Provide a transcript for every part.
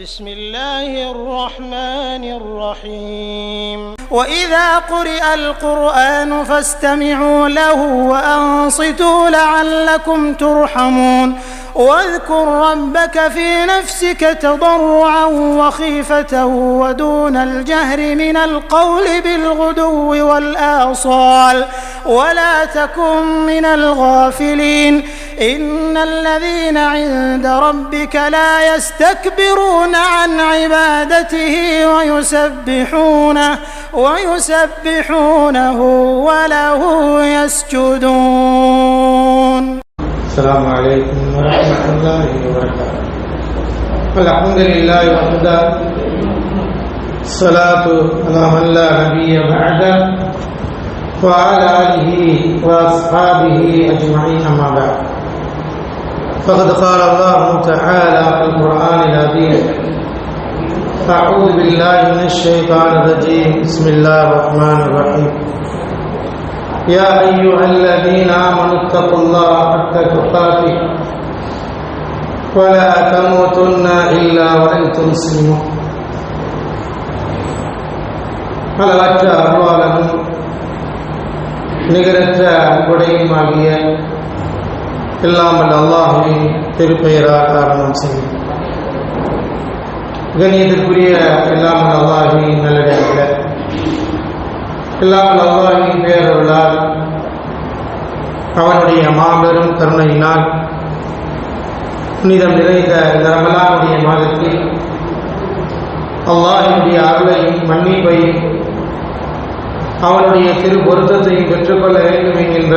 بسم الله الرحمن الرحيم. وإذا قرئ القرآن فاستمعوا له وأنصتوا لعلكم ترحمون. واذكر ربك في نفسك تضرعا وخيفة ودون الجهر من القول بالغدو والآصال. ولا تكن من الغافلين. إن الذين عند ربك لا يستكبرون عن عبادته ويسبحونه ويسبحونه وله يسجدون. السلام عليكم ورحمة الله وبركاته. الحمد لله وحده. الصلاة على من لا نبي بعده وعلى آله وأصحابه أجمعين أما بعد. فقد قال الله تعالى في القرآن العظيم أعوذ بالله من الشيطان الرجيم. بسم الله الرحمن الرحيم. يا أيها الذين آمنوا اتقوا الله حق تقاته ولا تموتن إلا وأنتم مسلمون அளவற்ற அருளாளனும் நிகரற்ற கொடையுமாகிய இல்லாமல் அல்லாஹுவின் திருப்பெயரால் காரணம் செய்யும் கணியத்திற்குரிய இல்லாமல் அல்லாஹுவின் நல்லடைகளை இல்லாமல் அல்லாஹின் பேரருளால் அவனுடைய மாபெரும் கருணையினால் புனிதம் நிறைந்த இந்த ரமலானுடைய மாதத்தில் அல்லாஹினுடைய அருளையும் மன்னிப்பையும் அவனுடைய திரு பொருத்தத்தையும் பெற்றுக்கொள்ள வேண்டும் என்கின்ற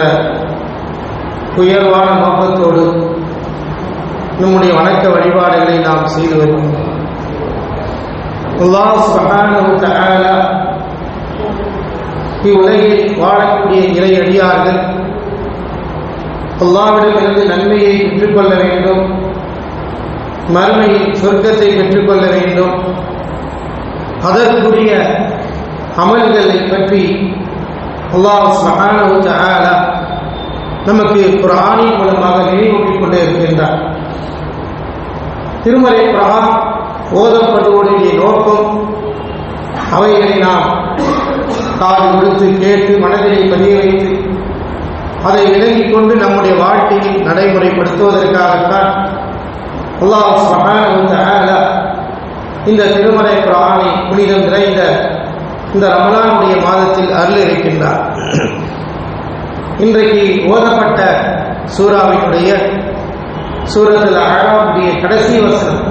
உயர்வான நோக்கத்தோடு நம்முடைய வணக்க வழிபாடுகளை நாம் செய்து வருகின்றோம் அல்லாஹ் சுப்ஹானஹு தஆலா இவ்வுலகில் வாழக்கூடிய இறை அடியார்கள் அல்லாவிடமிருந்து நன்மையை பெற்றுக்கொள்ள வேண்டும். மறுமையில் சொர்க்கத்தை பெற்றுக்கொள்ள வேண்டும். அதற்குரிய அமல்களை பற்றி அல்லாஹ் சுப்ஹானஹு தஆலா நமக்கு குர்ஆனின் மூலமாக நினைவூட்டிக் கொண்டே இருக்கின்றார் திருமலை குர்ஆன் ஓதப்படுவதுடைய நோக்கம் அவைகளை நாம் காது கொடுத்து கேட்டு மனதிலே பதிய வைத்து அதை விளங்கிக் கொண்டு நம்முடைய வாழ்க்கையில் நடைமுறைப்படுத்துவதற்காகத்தான் அல்லாஹ் மகான இந்த திருமலை பிராணி புனிதம் நிறைந்த இந்த ரமலானுடைய மாதத்தில் அருள் இருக்கின்றார் இன்றைக்கு ஓதப்பட்ட சூறாவினுடைய சூரத்தில் அழாவுடைய கடைசி வசனம்.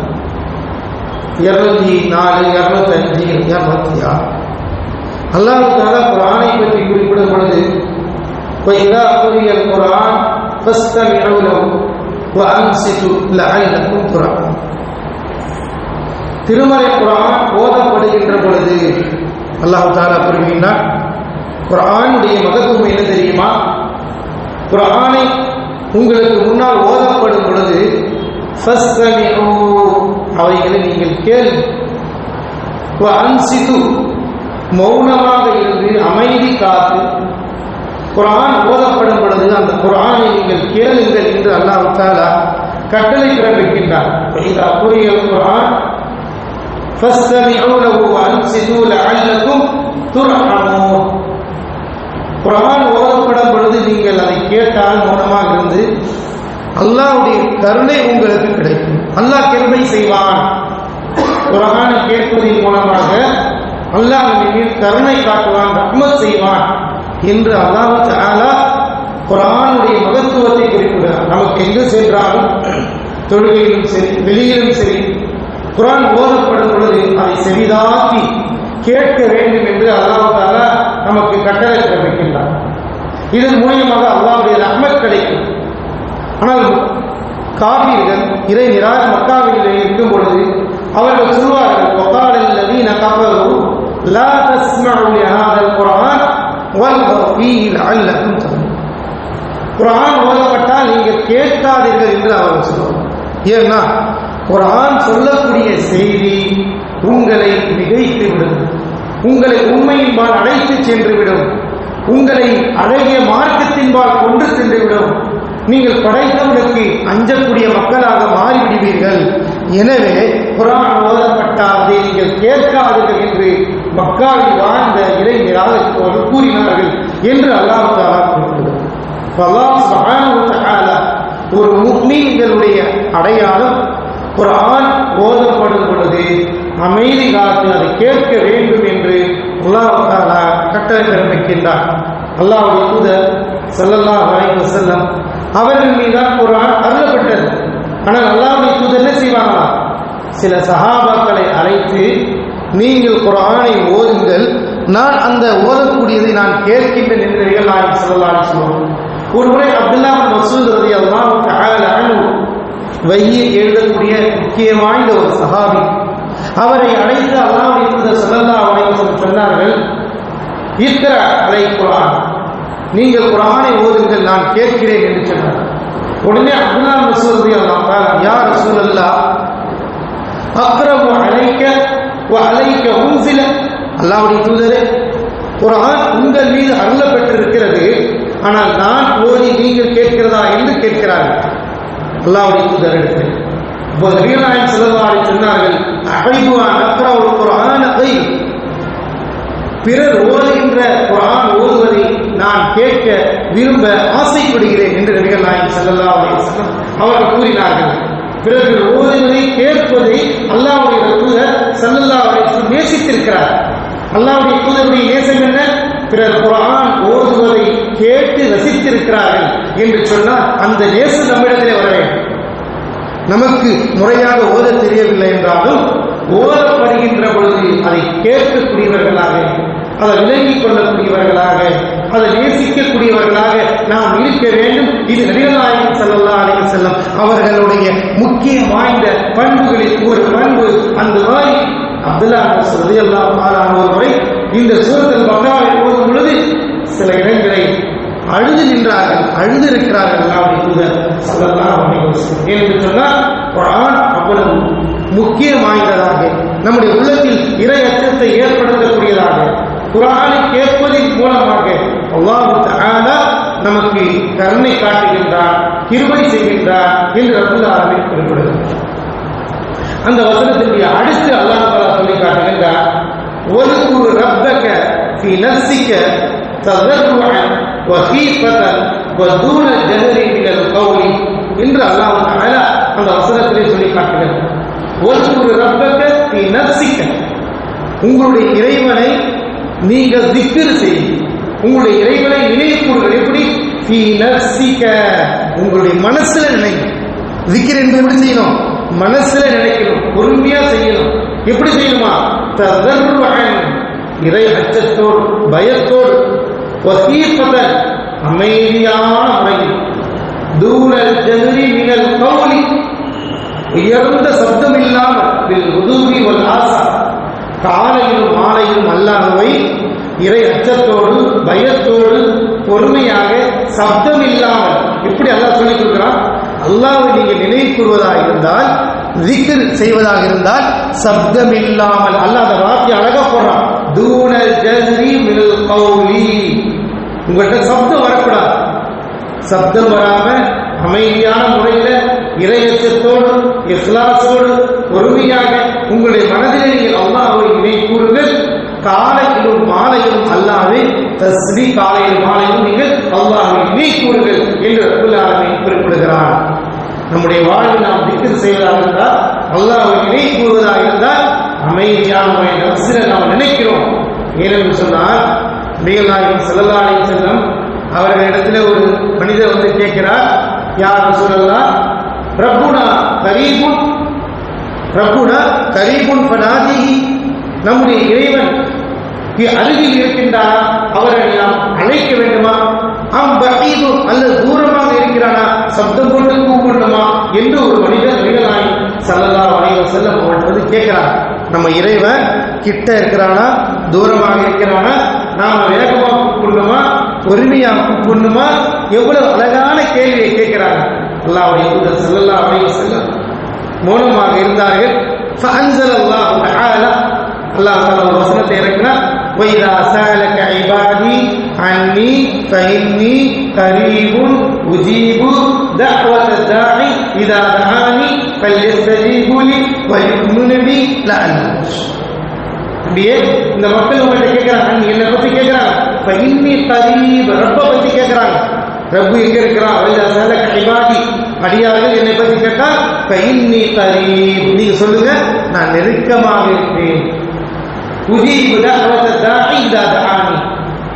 இருநூத்தி நாலு இருநூத்தி அஞ்சு இருநூத்தி ஆறு. அல்லாஹு தாலா பற்றி குறிப்பிடும் பொழுது இப்போ فاستمعوا له وأنصتوا لعلكم ترحمون திருமலை குரான் ஓதப்படுகின்ற பொழுது அல்லாஹ் தாலா கூறுகின்றான் குரானுடைய மகத்துவம் என்ன தெரியுமா குரானை உங்களுக்கு முன்னால் ஓதப்படும் பொழுது ஃபஸ்தமிஉ அவைகளை நீங்கள் கேள்வி அன்சிது மௌனமாக இருந்து அமைதி காத்து குரான் ஓதப்படும் பொழுது அந்த குரானை நீங்கள் கேளுங்கள் என்று அல்லாஹ் தாலா கட்டளை பிறப்பிக்கின்றார் இதா புரிய குரான் فاستمعوا له وانصتوا لعلكم ترحمون குரான் ஓதப்படும் பொழுது நீங்கள் அதை கேட்டால் மௌனமாக இருந்து அல்லாஹ்வுடைய கருணை உங்களுக்கு கிடைக்கும் அல்லாஹ் கருணை செய்வான் குரானை கேட்பதன் மூலமாக அல்லாஹ் மீது கருணை காட்டுவான் ரஹ்மத் செய்வான் என்று அல்லாஹ் தாலா குரானுடைய மகத்துவத்தை குறிப்பிடுகிறார். நமக்கு எங்கு சென்றாலும் தொழுகையிலும் சரி வெளியிலும் சரி குரான் ஓதப்படும் பொழுது அதை செவிதாக்கி கேட்க வேண்டும் என்று அல்லாஹ் நமக்கு கட்டளை பிறப்பிக்கின்றார். இதன் மூலியமாக அல்லாவுடைய ரஹ்மத் கிடைக்கும். ஆனால் காபீர்கள் இறை நிராக மக்காவிலே இருக்கும் பொழுது அவர்கள் சொல்வார்கள் ஒகாலல்லதீன கபரு லா தஸ்மஉ லிஹாதல் குர்ஆன் والغوا فيه لعلكم تغلبون குரான் ஓதப்பட்டால் நீங்கள் கேட்காதீர்கள் என்று அவர்கள் சொல்வார்கள் ஏன்னா குரான் சொல்லக்கூடிய செய்தி உங்களை மிகைத்துவிடும் உங்களை உண்மையின்பால் அழைத்து சென்றுவிடும் உங்களை அழகிய மார்க்கத்தின்பால் கொண்டு சென்றுவிடும் நீங்கள் படைத்தவனுக்கு அஞ்சக்கூடிய மக்களாக மாறிவிடுவீர்கள் எனவே குரான் ஓத கேட்காதீர்கள் என்று மக்காவில் வாழ்ந்த இளைஞராக இப்போது கூறினார்கள் என்று அல்லாஹ் தாலா குறிப்பிடுகிறார் அல்லாஹ் ஒரு முக்மீன்களுடைய அடையாளம் ஒரு ஆண் போதப்படும் பொழுது அமைதி காத்து அதை கேட்க வேண்டும் என்று அல்லாஹாலா கட்டளை பிறப்பிக்கின்றார். அல்லாஹ் தூதர் செல்லல்லா அலைஹி செல்லம் அவர்கள் மீதான் ஒரு ஆண் அருளப்பட்டது. ஆனால் அல்லாஹுடைய தூதர் என்ன செய்வாங்களா சில சகாபாக்களை அழைத்து நீங்கள் குரானை ஓதுங்கள். நான் அந்த ஓதக்கூடியதை நான் கேட்கின்றேன் என்று நபிகள் செல்லலாம் சொல்லுவோம் ஒரு முறை அப்துல்லா மசூத் ரதி தஆலா வையை எழுதக்கூடிய முக்கிய வாய்ந்த ஒரு சகாபி அவரை அழைத்து அல்லாஹ் இருந்த ஸல்லல்லாஹு அவரை சொன்னார்கள் இக்ர அலை குரான் நீங்கள் குரானை ஓதுங்கள் நான் கேட்கிறேன் என்று சொன்னார் உடனே அப்துல்லா மசூத் ரலியல்லாஹு யார் யா ரசூலல்லாஹ் அக்ரமு அலைக்க உன்சில அல்லாஹ்வுடைய தூதரே குர்ஆன் உங்கள் மீது அருளப்பட்டிருக்கிறது. ஆனால் நான் ஓதி நீங்கள் கேட்கிறதா என்று கேட்கிறார்கள். அல்லாவுடைய தூதர் எடுத்து இப்போ நபிகள் நாயகம் சொன்னார்கள் அஹைபு அப்புறம் ஒரு குரான் அகை பிறர் ஓதுகின்ற குரான் ஓதுவதை நான் கேட்க விரும்ப ஆசைப்படுகிறேன் என்று நபிகள் நாயகம் ஸல்லல்லாஹு அலைஹி அவர்கள் கூறினார்கள். பிறர்கள் ஓதுவதை கேட்பதை அல்லாவுடைய தூதர் சல்லல்லா அலைஹி நேசித்திருக்கிறார். அல்லாவுடைய தூதருடைய நேசம் என்ன? பிறர் குரான் ஓதுவதை கேட்டு ரசித்திருக்கிறார்கள் என்று சொன்னால் அந்த நேசம் நம்மிடத்திலே வர வேண்டும். நமக்கு முறையாக ஓத தெரியவில்லை என்றாலும் ஓதப்படுகின்ற பொழுது அதை கேட்கக்கூடியவர்களாக அதை விளங்கிக் கொள்ளக்கூடியவர்களாக அதை நேசிக்கக்கூடியவர்களாக நாம் இருக்க வேண்டும். இது நபிகளாயம் செல்லல்லா அலைய செல்லம் அவர்களுடைய முக்கிய வாய்ந்த பண்புகளில் ஒரு பண்பு அந்த மாதிரி அப்துல்லா ரலியல்லாஹு தஆலா ஒரு முறை இந்த சூரத்தில் பக்ராவை போதும் பொழுது சில இடங்களை அழுது நின்றார்கள் அழுது இருக்கிறார்கள் அல்லாஹ்வுடைய தூதர் ஸல்லல்லாஹு என்று சொன்னால் அவ்வளவு முக்கியம் வாய்ந்ததாக நம்முடைய உள்ளத்தில் இறை அச்சத்தை ஏற்படுத்தக்கூடியதாக குரானை கேட்பதின் மூலமாக அல்லாஹ் தஆலா நமக்கு கருணை காட்டுகின்றார் கிருபை செய்கின்றார் என்று ரப்பல் ஆலமீன் குறிப்பிடுகிறார் அந்த வசனத்தினுடைய அடுத்து அல்லாஹ் தஆலா சொல்லி காட்டுகின்றார் ஒதுக்குரு ரப்பக ஃபி நஃப்ஸிக تضرعا وخيفة ودون الجهل من القول என்று அல்லாஹ் தஆலா அந்த வசனத்திலே சொல்லி காட்டுகிறார் ஒதுக்குரு ரப்பக ஃபி நஃப்ஸிக உங்களுடைய இறைவனை நீங்கள் திக்ர் செய்யுங்கள் உங்களுடைய இறைவனை நினைவு எப்படி? உங்களுடைய மனசுல நினைக்கும் திக்ர் என்பது எப்படி செய்யணும்? மனசுல நினைக்கணும். பொறுமையா செய்யணும். எப்படி செய்யணுமா? ததர்ருஅன். இறை அச்சத்தோடு பயத்தோடு அமைதியான முறையில். தூரல் ஜஹரி மினல் கௌலி. உயர்ந்த சப்தம் இல்லாமல் உதூவி ஆசா. கால மாலையிலும் அல்லாஹ்வை இறை அச்சத்தோடு பயத்தோடு பொறுமையாக சப்தம் இல்லாமல் எப்படி அல்லாஹ் சொல்லி கொடுக்குறான். அல்லாவை நீங்கள் நினைவு கூறுவதாக இருந்தால் திக்ர் செய்வதாக இருந்தால் சப்தம் இல்லாமல் அல்லாஹ் அந்த வார்த்தை அழகா போடுறான். தூணல் ஜரி மில் கௌலி. உங்கள்கிட்ட சப்தம் வரக்கூடாது. சப்தம் வராம அமைதியான முறையில் இறையச்சத்தோடு இஸ்லாசோடு பொறுமையாக உங்களுடைய மனதிலே நீங்கள் அல்லாஹ்வை நினைவு கூறுங்கள் காலையிலும் மாலையிலும் அல்லாவே தஸ்மி காலையில் மாலையில் நீங்கள் அல்லாஹை நினை கூறுங்கள் என்று ரப்புல் குறிப்பிடுகிறார் நம்முடைய வாழ்வில் நாம் திக்கர் செய்வதாக இருந்தால் அல்லாஹை நினை கூறுவதாக இருந்தால் அமைதியான முறையில் நாம் நினைக்கிறோம். ஏனென்று சொன்னால் நபிகள் நாயகம் ஸல்லல்லாஹு அலைஹி வஸல்லம் அவர்களிடத்தில் ஒரு மனிதர் வந்து கேட்கிறார் யார் சொல்லலாம் பிரபுனா கரீபுன் பிரபுனா கரீபுன் பனாதிஹி நம்முடைய இறைவன் அருகில் இருக்கின்றாரா அவரை நாம் அழைக்க வேண்டுமா? ஆம் பகீது அல்லது தூரமாக இருக்கிறானா? சப்தம் கொண்டு கூப்பிடணுமா? என்று ஒரு மனிதர் மனிதனாய் சல்லல்லா வளைவ செல்லம் அவன் வந்து நம்ம இறைவன் கிட்ட இருக்கிறானா? தூரமாக இருக்கிறானா? நாம வேகமாக கூப்பிடணுமா? பொறுமையாக கூப்பிடணுமா? எவ்வளவு அழகான கேள்வியை கேட்கிறாங்க அல்லாவுடைய தூதர் சல்லல்லா வளைவ செல்லம் மௌனமாக இருந்தார்கள். அல்லாஹ் அல்லாஹ் வசனத்தை இறக்கினா وَإِذَا سَأَلَكَ عِبَادِي عَنِّي فَإِنِّي قَرِيبٌ أُجِيبُ دَعْوَةَ الدَّاعِ إِذَا دَعَانِي فَلْيَسْتَجِيبُوا لِي وَلْيُؤْمِنُوا بِي لَعَلَّهُمْ يرشدون. அப்படியே இந்த மக்கள் உங்கள்கிட்ட கேட்கிறாங்க நீ என்னை பத்தி கேட்கிறாங்க இப்ப இன்னி கரீப் ரப்ப பத்தி கேட்கிறாங்க ரப்பு எங்க இருக்கிறான் வைதா சலக இபாதி அடியார்கள் என்னை பத்தி கேட்டா இப்ப இன்னி கரீப் நீங்க சொல்லுங்க நான் நெருக்கமாக இருக்கிறேன் உஜீபு தஅவத தாஇ இதா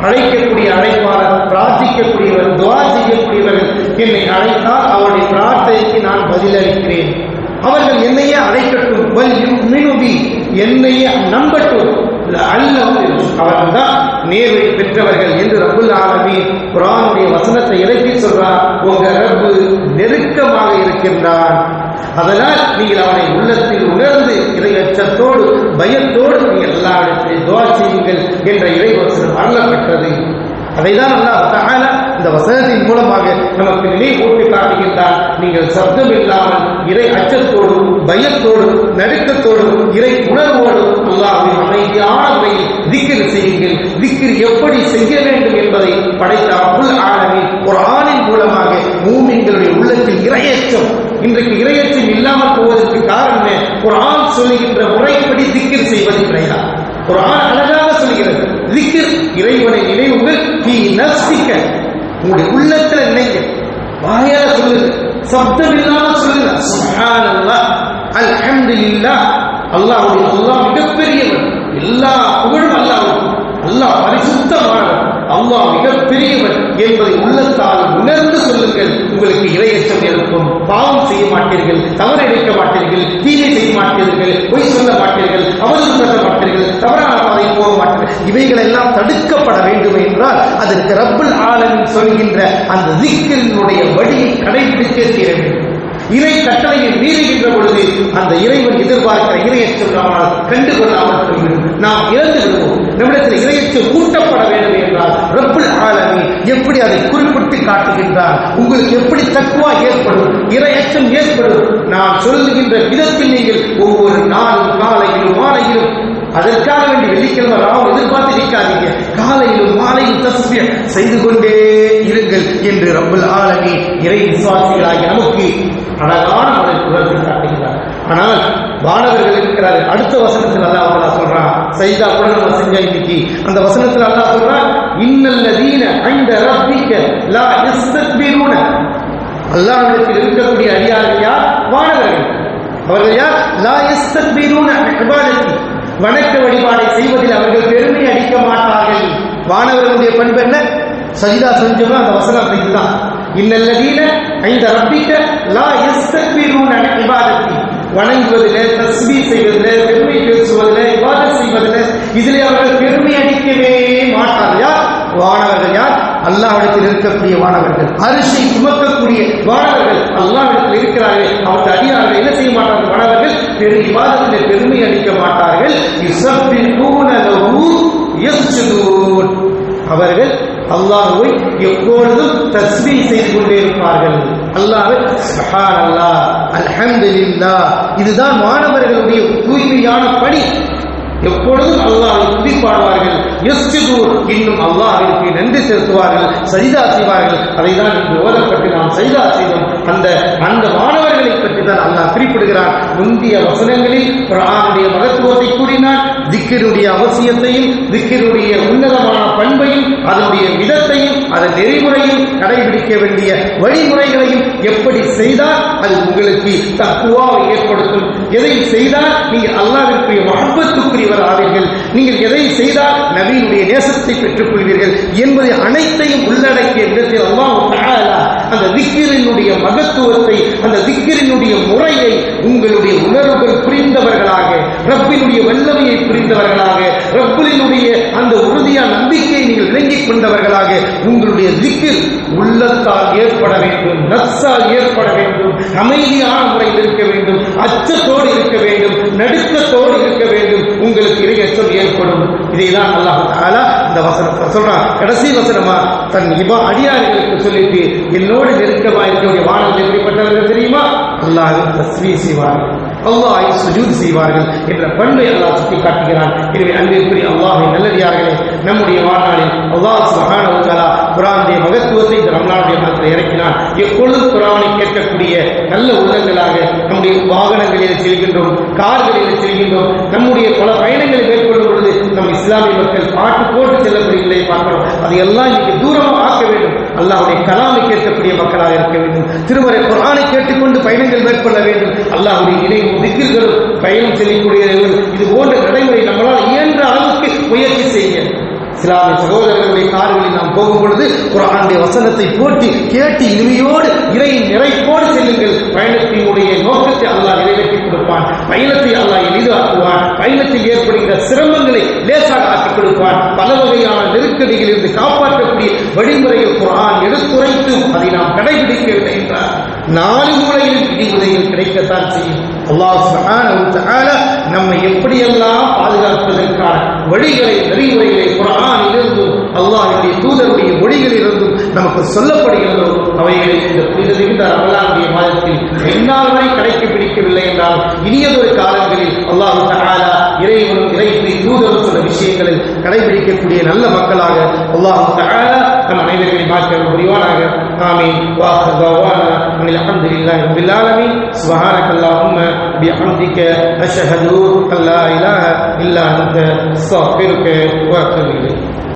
அழைக்கக்கூடிய அழைப்பாளர் பிரார்த்திக்கக்கூடியவர் துவா செய்யக்கூடியவர் என்னை அழைத்தால் அவருடைய பிரார்த்தனைக்கு நான் பதிலளிக்கிறேன். அவர்கள் என்னையே அழைக்கட்டும். வல் என்னையே நம்பட்டும். அல்லவும் அவர்கள் தான் நேர்வை பெற்றவர்கள் என்று ரப்புல் ஆலமி குரானுடைய வசனத்தை இறக்கி சொல்றார். உங்க ரப்பு நெருக்கமாக இருக்கின்றான் அதனால் நீங்கள் அவனை உள்ளத்தில் உணர்ந்து இறையச்சத்தோடு பயத்தோடு நீங்கள் எல்லா துவா செய்யுங்கள் என்ற இறைவசனம் அருளப்பட்டது அதைதான் அல்லாஹ் இந்த வசனத்தின் மூலமாக நமக்கு நினைவூட்டி காட்டுகின்றார் நீங்கள் சப்தம் இல்லாமல் இறை அச்சத்தோடும் பயத்தோடும் நடுக்கத்தோடும் இறை உணர்வோடும் அல்லாஹின் அமைதியான முறையில் திக்கிர் செய்யுங்கள். திக்கிர் எப்படி செய்ய வேண்டும் என்பதை படைத்த அபுல் ஆலமி ஒரு ஆணின் மூலமாக மூமிங்களுடைய உள்ளத்தில் இரையச்சம் இன்றைக்கு இரையச்சம் இல்லாமல் போவதற்கு காரணம் ஒரு ஆண் சொல்லுகின்ற முறைப்படி திக்கிர் செய்வது கிடையாது ஒரு ஆண் அழகாக சொல்லுகிறது திக்கில் இறைவனை நினைவுகள் நீ நசிக்க உங்களுடைய உள்ளத்துல நினைங்க. வாயால சொல்லுங்க சப்தம் இல்லாமல் சொல்லுங்க. சுப்ஹானல்லாஹ் அல்ஹம்துலில்லாஹ் அல்லாஹ்வுடைய அல்லாஹ் மிகப்பெரியவன். எல்லா புகழும் அல்லாஹ். அல்லாஹ் பரிசுத்தமானவன். அல்லாஹ் மிகப்பெரியவன் என்பதை உள்ளத்தால் உணர்ந்து சொல்லுங்கள். உங்களுக்கு இரையச்சம் இருக்கும். பாவம் செய்ய மாட்டீர்கள் தவறு இழைக்க மாட்டீர்கள் தீமை செய்ய மாட்டீர்கள் பொய் சொல்ல மாட்டீர்கள் அவதூறு சொல்ல மாட்டீர்கள் தவறான பாதை போக மாட்டீர்கள். இவைகளெல்லாம் தடுக்கப்பட வேண்டும் என்றால் அதற்கு ரப்பல் ஆலமின் சொல்கின்ற அந்த திக்கினுடைய வழியை கடைபிடிக்க தீர வேண்டும். இறை கட்டளையை மீறுகின்ற பொழுது அந்த இறைவன் எதிர்பார்க்கிற இரையச்சம் நம்மால் கண்டுகொள்ளாமல் போய்விடும். நாம் இழந்து விடுவோம். நம்மிடத்தில் இரையச்சம் கூட்டப்பட வேண்டும் என்றால் ரப்புல் ஆலமி எப்படி அதை குறிப்பிட்டு காட்டுகின்றார்? உங்களுக்கு எப்படி தக்குவா ஏற்படும்? இரையச்சம் ஏற்படும். நான் சொல்லுகின்ற விதத்தில் நீங்கள் ஒவ்வொரு நாளும் காலையிலும் மாலையிலும் அதற்காக வேண்டி வெள்ளிக்கிழமை ராவம் எதிர்பார்த்து நிற்காதீங்க. காலையிலும் மாலையும் தஸ்பிய செய்து கொண்டே இருங்கள் என்று ரப்பல் ஆலமி இறை விசுவாசிகளாகிய நமக்கு அழகான முறை உணர்த்தி காட்டுகிறார். ஆனால் வானவர்கள் இருக்கிறார்கள். அடுத்த வசனத்தில் அல்லா அவங்களா சொல்றான் சைதா கூட நம்ம செஞ்ச இன்னைக்கு. அந்த வசனத்தில் அல்லா சொல்றான் இன்னல்லதீன அந்த ரப்பிக்க லா யஸ்தக்பிரூன. அல்லாஹ்விடத்தில் இருக்கக்கூடிய அடியார்கள் யார்? வானவர்கள். அவர்கள் யார்? லா யஸ்தக்பிரூன இபாதத்தி. வணக்க வழிபாடை செய்வதில் அவர்கள் பெருமை அடிக்க மாட்டார்கள். வானவர்களுடைய பண்பு என்ன? சஜிதா செஞ்சோம்னா அந்த வசனம் இதுதான் இன்னல்லதீன ஐந்த ரப்பிக்க லா யஸ்தக்பிரூன இபாதத்தி. வணங்குவதில் தஸ்மி செய்வதில் பெருமை பேசுவதில் இபாதத் செய்வதில் இதிலே அவர்கள் பெருமை அடிக்கவே மாட்டார் யார்? வானவர்கள். யார்? அல்லாவிடத்தில் இருக்கக்கூடிய வானவர்கள். அரிசி சுமக்கக்கூடிய வானவர்கள். அல்லாவிடத்தில் இருக்கிறார்கள். அவர்கள் அடியார்கள் என்ன செய்ய மாட்டார்கள்? வானவர்கள் பெரு விவாதத்தில் பெருமை அடிக்க மாட்டார்கள். அவர்கள் அல்லாஹுவை எப்பொழுதும் தஸ்பீ செய்து கொண்டே இருப்பார்கள். அல்லாவை இதுதான் மாணவர்களுடைய தூய்மையான பணி. எப்பொழுதும் அல்லாஹ்வை துதிப்பாடுவார்கள் எஸ்டிதூர் இன்னும் அல்லாஹிற்கு நன்றி செலுத்துவார்கள் சரிதா செய்வார்கள். அதை தான் இன்று ஓதப்பட்டு நாம் சரிதா செய்தோம். அந்த அந்த மாணவர்களை பற்றி தான் அல்லாஹ் குறிப்பிடுகிறான். முந்திய வசனங்களில் குரானுடைய மகத்துவத்தை கூறினான் திக்கினுடைய அவசியத்தையும் திக்கினுடைய உன்னதமான பண்பையும் அதனுடைய விதத்தையும் அதன் நெறிமுறையும் கடைபிடிக்க வேண்டிய வழிமுறைகளையும் எப்படி செய்தால் அது உங்களுக்கு தக்குவாவை ஏற்படுத்தும். எதை செய்தால் நீங்கள் அல்லாவிற்குரிய மகத்துக்குரியவர் ஆவீர்கள் நீங்கள் எதை செய்தால் நபியினுடைய நேசத்தை பெற்றுக் கொள்வீர்கள் என்பதை அனைத்தையும் உள்ளடக்கிய விதத்தில் அல்லாஹ் அந்த திக்கிரினுடைய மகத்துவத்தை அந்த திக்கிரினுடைய முறையை உங்களுடைய உணர்வுகள் புரிந்தவர்களாக ரப்பினுடைய வல்லமையை புரிந்தவர்களாக ரப்பினுடைய அந்த உறுதியான நம்பிக்கையை நீங்கள் விளங்கிக் கொண்டவர்களாக உங்களுடைய திக்கில் உள்ளத்தால் ஏற்பட வேண்டும் நப்சால் ஏற்பட வேண்டும் அமை அமைதியான முறையில் இருக்க வேண்டும். அச்சத்தோடு இருக்க வேண்டும். நடுக்கத்தோடு இருக்க வேண்டும். உங்களுக்கு இரையச்சம் ஏற்படும். இதைதான் அல்லாஹ் தாலா இந்த வசனத்தை சொல்றான். கடைசி வசனமா? தன் இபா அடியார்களுக்கு சொல்லிட்டு என்னோடு நெருக்கமாக இருக்கக்கூடிய வானத்தில் எப்படிப்பட்டவர்கள் தெரியுமா? அல்லாஹ் தஸ்மீ செய்வார்கள். அல்லாஹ் சுஜூத் செய்வார்கள் என்ற பண்பை அல்லாஹ் சுட்டி காட்டுகிறான் எனவே அன்பிற்குரிய அல்லாஹை நல்லடியார்களே நம்முடைய வாழ்நாளில் அல்லாஹ் சுபஹானஹு வ மகத்துவத்தை இந்த ரம்லானுடைய மனத்தில் இறக்கினான். எப்பொழுதும் குரானை கேட்கக்கூடிய நல்ல உள்ளங்களாக நம்முடைய வாகனங்களில் செல்கின்றோம் கார்களில் செல்கின்றோம் நம்முடைய பல பயணங்களை இஸ்லாமிய மக்கள் பாட்டு போட்டு செல்லக்கூடிய நிலையை பார்க்கிறோம். அதையெல்லாம் இன்னைக்கு தூரமாக ஆக்க வேண்டும். அல்லாஹுடைய கலாமை கேட்கக்கூடிய மக்களாக இருக்க வேண்டும். திருமறை குரானை கேட்டுக்கொண்டு பயணங்கள் மேற்கொள்ள வேண்டும். அல்லாஹுடைய இணை திக்கிர்களும் பயணம் செய்யக்கூடியவர்கள். இது போன்ற நடைமுறை நம்மளால் இயன்ற அளவுக்கு முயற்சி செய்ய. இஸ்லாமிய சகோதரர்களுடைய கார்களில் நாம் போகும் பொழுது குரானுடைய வசனத்தை போட்டி கேட்டு இனிமையோடு இறையின் நிறைப்போடு செல்லுங்கள். பயணத்தினுடைய நோக்கத்தை அல்லாஹ் நிறைவேற்ற கொடுப்பான். பயணத்தை அல்லாஹ் எளிதாக்குவான் பயணத்தில் ஏற்படுகிற சிரமங்களை லேசாக ஆக்கிக் கொடுப்பான். பல வகையான நெருக்கடிகளில் இருந்து காப்பாற்றக்கூடிய வழிமுறையில் குரான் எடுத்துரைத்து அதை நாம் கடைபிடிக்கவில்லை என்றார். நாலு முறையில் இடி கிடைக்கத்தான் செய்யும். அல்லாஹ் நம்மை எப்படியெல்லாம் பாதுகாப்பதற்கான வழிகளை நெறிமுறைகளை குரானிலிருந்தும் அல்லாஹுடைய தூதருடைய மொழிகளிலிருந்தும் நமக்கு சொல்லப்படுகிறதோ அவைகளை இந்த புனித மிகுந்த ரமலானுடைய மாதத்தில் என்னால் வரை கடைக்கு பிடிக்கவில்லை என்றால் இனியதொரு காலங்களில் அல்லாஹ் தஆலா இறைவனும் இறைவனை தூதரும் சொன்ன விஷயங்களை கடைபிடிக்கக்கூடிய நல்ல மக்களாக அல்லாஹ் தஆலா நம் அனைவரையும் மாற்றம் புரிவானாக ஆமீன் வாஹர் தவானா அனில் அல்ஹம்துலில்லாஹி ரப்பில் ஆலமீன் சுப்ஹானக اللهم بحمدك أشهد أن لا إله إلا أنت أستغفرك وأتوب إليك